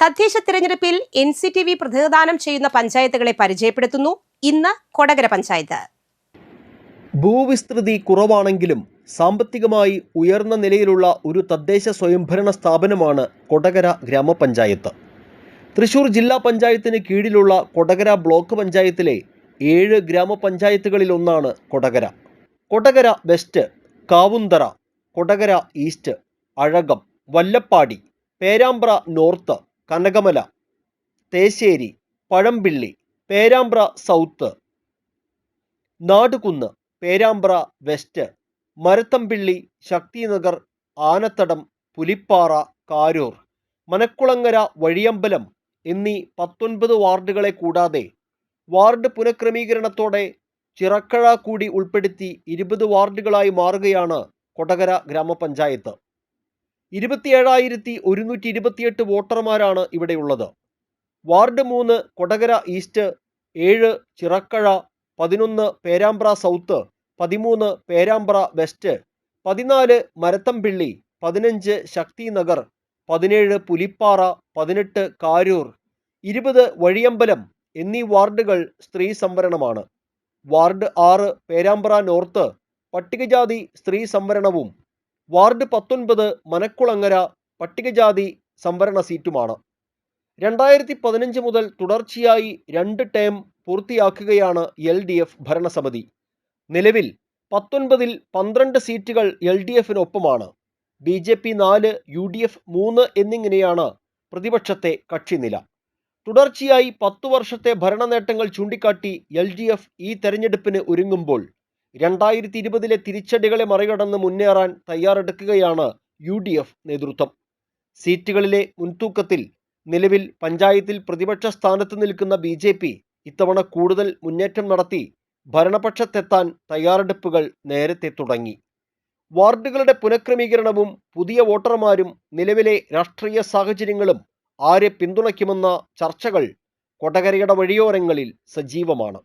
തദ്ദേശ തിരഞ്ഞെടുപ്പിൽ N C T V പ്രതിനിധാനം ചെയ്യുന്ന പഞ്ചായത്തുകളെ പരിചയപ്പെടുത്തുന്നു. ഇന്ന് കൊടകര പഞ്ചായത്ത്. ഭൂവിസ്തൃതി കുറവാണെങ്കിലും സാമ്പത്തികമായി ഉയർന്ന നിലയിലുള്ള ഒരു തദ്ദേശ സ്വയംഭരണ സ്ഥാപനമാണ് കൊടകര ഗ്രാമപഞ്ചായത്ത്. തൃശൂർ ജില്ലാ പഞ്ചായത്തിന് കീഴിലുള്ള കൊടകര ബ്ലോക്ക് പഞ്ചായത്തിലെ ഏഴ് ഗ്രാമപഞ്ചായത്തുകളിലൊന്നാണ് Kodakara. Kodakara west Kavunthara Kodakara east Azhakam Vallappadi Perambra north Kanakamala Thesseri Pazhampilly Perambra south Nadukunnu Perambra west Marathampilly Shakthinagar Anathadam Pulippara Karoor Manakulangara Vazhiyambalam എന്നീ പത്തൊൻപത് വാർഡുകളെ കൂടാതെ വാർഡ് പുനഃക്രമീകരണത്തോടെ ചിറക്കഴ കൂടി ഉൾപ്പെടുത്തി ഇരുപത് വാർഡുകളായി മാറുകയാണ് കൊടകര ഗ്രാമപഞ്ചായത്ത്. ഇരുപത്തിയേഴായിരത്തി ഒരുന്നൂറ്റി ഇരുപത്തിയെട്ട് വോട്ടർമാരാണ് ഇവിടെയുള്ളത്. വാർഡ് മൂന്ന് കൊടകര ഈസ്റ്റ് ഏഴ് ചിറക്കഴ പതിനൊന്ന് പേരാമ്പ്ര സൗത്ത് പതിമൂന്ന് പേരാമ്പ്ര വെസ്റ്റ് പതിനാല് മരത്തമ്പിള്ളി പതിനഞ്ച് ശക്തിനഗർ പതിനേഴ് പുലിപ്പാറ പതിനെട്ട് കാരൂർ ഇരുപത് വഴിയമ്പലം എന്നീ വാർഡുകൾ സ്ത്രീ സംവരണമാണ്. വാർഡ് ആറ് പേരാമ്പ്ര നോർത്ത് പട്ടികജാതി സ്ത്രീ സംവരണവും വാർഡ് പത്തൊൻപത് മനക്കുളങ്ങര പട്ടികജാതി സംവരണ സീറ്റുമാണ്. രണ്ടായിരത്തി പതിനഞ്ച് മുതൽ തുടർച്ചയായി രണ്ട് ടേം പൂർത്തിയാക്കുകയാണ് എൽ ഡി എഫ് ഭരണസമിതി. നിലവിൽ പത്തൊൻപതിൽ പന്ത്രണ്ട് സീറ്റുകൾ എൽ ഡി എഫിനൊപ്പമാണ്. ബി ജെ പി നാല് യു ഡി എഫ് മൂന്ന് എന്നിങ്ങനെയാണ് പ്രതിപക്ഷത്തെ കക്ഷിനില. തുടർച്ചയായി പത്തു വർഷത്തെ ഭരണനേട്ടങ്ങൾ ചൂണ്ടിക്കാട്ടി എൽ ഡി എഫ് ഈ തെരഞ്ഞെടുപ്പിന് ഒരുങ്ങുമ്പോൾ രണ്ടായിരത്തി ഇരുപതിലെ തിരിച്ചടികളെ മറികടന്ന് മുന്നേറാൻ തയ്യാറെടുക്കുകയാണ് യു ഡി എഫ് നേതൃത്വം. സീറ്റുകളിലെ മുൻതൂക്കത്തിൽ നിലവിൽ പഞ്ചായത്തിൽ പ്രതിപക്ഷ സ്ഥാനത്ത് നിൽക്കുന്ന ബി ജെ പി ഇത്തവണ കൂടുതൽ മുന്നേറ്റം നടത്തി ഭരണപക്ഷത്തെത്താൻ തയ്യാറെടുപ്പുകൾ നേരത്തെ തുടങ്ങി. വാർഡുകളുടെ പുനഃക്രമീകരണവും പുതിയ വോട്ടർമാരും നിലവിലെ രാഷ്ട്രീയ സാഹചര്യങ്ങളും ആരെ പിന്തുണയ്ക്കുമെന്ന ചർച്ചകൾ കൊടകരയുടെ വഴിയോരങ്ങളിൽ സജീവമാണ്.